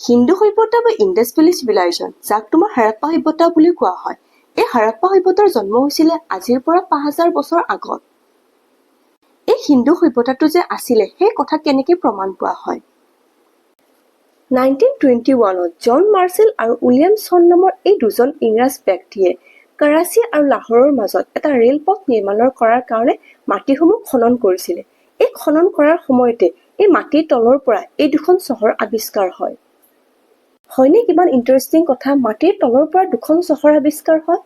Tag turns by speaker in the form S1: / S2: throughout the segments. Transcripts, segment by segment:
S1: হিন্দু সভ্যতা বা Indus valley civilisation যাক তোমাৰ হাৰাপ্পা সভ্যতা বুলি কোৱা হয়। এই হাৰাপ্পা সভ্যতাৰ জন্ম হৈছিলে আজিৰ পৰা পাঁচ হাজাৰ বছৰ আগত। এই হিন্দু সভ্যতাটো যে আছিলে সেই কথা কেনেকে প্ৰমাণ পোৱা হয়? নাইনটিন টুৱেণ্টি ওৱানত জন মাৰ্চেল আৰু উইলিয়াম চন নামৰ এই দুজন ইংৰাজ ব্যক্তিয়ে কৰাচী আৰু লাহোৰৰ মাজত এটা ৰেলপথ নিৰ্মাণৰ কৰাৰ কাৰণে মাটিসমূহ খনন কৰিছিলে। এই খনন কৰাৰ সময়তে এই মাটিৰ তলৰ পৰা এই দুখন চহৰ আৱিষ্কাৰ হয়। হয়নে কিমান ইণ্টাৰেষ্টিং কথা? মাটিৰ তলৰ পৰা দুখন চহৰ আৱিষ্কাৰ হয়।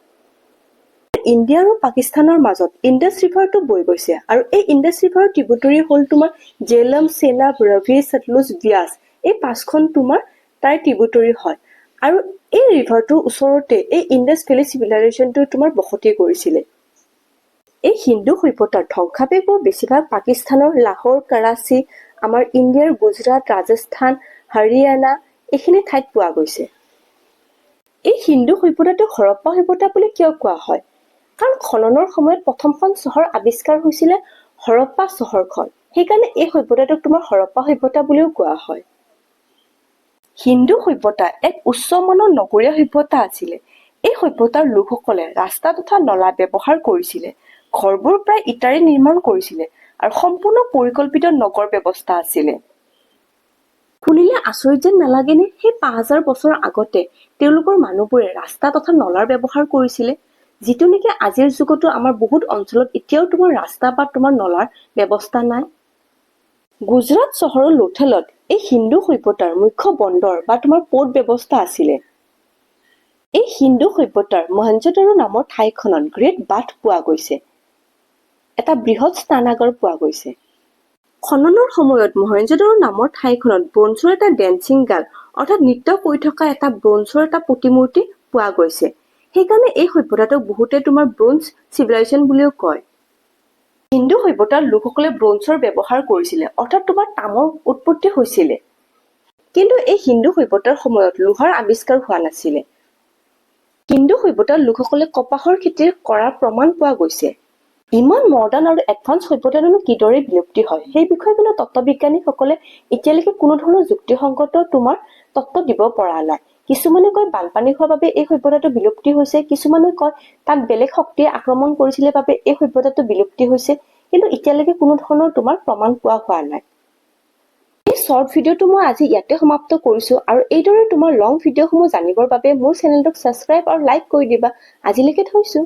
S1: ইণ্ডিয়া আৰু পাকিস্তানৰ মাজত ইণ্ডাছ ৰিভাৰটো বৈ গৈছে আৰু এই ইণ্ডাছ ৰিভাৰৰ ট্ৰিবিউটৰী হ'ল তোমাৰ জেলম চেনাব ৰভি সতলুজ ব্যাস। এই পাঁচখন তোমাৰ তাৰ ট্ৰিবিউটৰী হয়। আৰু এই ৰিভাৰটোৰ ওচৰতে এই ইণ্ডাছ ভেলী চিভিলাইজেশ্যনটো তোমাৰ বসতি কৰিছিলে। এই হিন্দু সভ্যতাৰ ধ্বংসাৱেগবোৰ বেছিভাগ পাকিস্তানৰ লাহোৰ কৰাচী আমাৰ ইণ্ডিয়াৰ গুজৰাট ৰাজস্থান হাৰিয়ানা এইখিনি ঠাইত পোৱা গৈছে। এই হিন্দু সভ্যতাটোক হৰপ্পা সভ্যতা বুলি কিয় কোৱা হয়? কাৰণ খননৰ সময়ত প্ৰথমখন চহৰ আৱিষ্কাৰ হৈছিলে হৰপ্পা চহৰখন। সেইকাৰণে এই সভ্যতাটোক তোমাৰ হৰপ্পা সভ্যতা বুলিও কোৱা হয়। হিন্দু সভ্যতা এক উচ্চমানৰ নগৰীয়া সভ্যতা আছিলে। এই সভ্যতাৰ লোকসকলে ৰাস্তা তথা নলা ব্যৱহাৰ কৰিছিলে ঘৰবোৰ প্ৰায় ইটাৰে নিৰ্মাণ কৰিছিলে আৰু সম্পূৰ্ণ পৰিকল্পিত নগৰ ব্যৱস্থা আছিলে। শুনিলে আচৰিত যেন নালাগেনে সেই পাঁচ হাজাৰ বছৰ আগতে তেওঁলোকৰ মানুহবোৰে ৰাস্তা তথা নলাৰ ব্যৱহাৰ কৰিছিলে? যিটো নেকি আজিৰ যুগতো আমাৰ বহুত অঞ্চলত এতিয়াও তোমাৰ ৰাস্তা বা তোমাৰ নলাৰ ব্যৱস্থা নাই? গুজৰাট চহৰৰ লোথেলত এই হিন্দু সভ্যতাৰ মুখ্য বন্দৰ বা তোমাৰ পোৰ্ট ব্যৱস্থা আছিলে। এই হিন্দু সভ্যতাৰ মহেঞ্জোদাৰো নামৰ ঠাইখনত গ্ৰেট বাথ পোৱা গৈছে। এটা বৃহৎ স্নানাগাৰ পোৱা গৈছে। খননৰ সময়ত মহেঞ্জোদাৰো নামৰ ঠাইখনত ব্ৰঞ্জৰ এটা ডেন্সিং গাল অৰ্থাৎ নৃত্য কৰি থকা এটা ব্ৰঞ্জৰ এটা প্ৰতিমূৰ্তি পোৱা গৈছে। সেইকাৰণে এই সভ্যতাটোক বহুতে তোমাৰ ব্ৰঞ্জ চিভিলাইজেশ্যন বুলিও কয়। হিন্দু সভ্যতাৰ লোকসকলে ব্ৰঞ্জৰ ব্যৱহাৰ কৰিছিলে অৰ্থাৎ তোমাৰ তামৰ উৎপত্তি হৈছিলে। কিন্তু এই হিন্দু সভ্যতাৰ সময়ত লোহাৰ আৱিষ্কাৰ হোৱা নাছিলে। হিন্দু সভ্যতাৰ লোকসকলে কপাহৰ খেতি কৰাৰ প্ৰমাণ পোৱা গৈছে। ইমান মডাৰ্ণ আৰু এডভান্স সভ্যতানো কিদৰে বিলুপ্তি হয়? সেই বিষয়ে কিন্তু তত্ত্ববিজ্ঞানীসকলে এতিয়ালৈকে কোনো ধৰণৰ যুক্তিসংগত তোমাৰ তত্ত্ব দিব পৰা নাই। কিছুমানে কয় বানপানী হোৱাৰ বাবে এই সভ্যতাটো বিলুপ্তি হৈছে। কিছুমানে কয় তাত বেলেগ শক্তিয়ে আক্ৰমণ কৰিছিলে বাবে এই সভ্যতাটো বিলুপ্তি হৈছে। কিন্তু এতিয়ালৈকে কোনো ধৰণৰ তোমাৰ প্ৰমাণ পোৱা হোৱা নাই। এই শ্বৰ্ট ভিডিঅ'টো মই আজি ইয়াতে সমাপ্ত কৰিছো আৰু এইদৰে তোমাৰ লং ভিডিঅ'সমূহ জানিবৰ বাবে মোৰ চেনেলটোক ছাবস্ক্ৰাইব আৰু লাইক কৰি দিবা। আজিলৈকে থৈছো।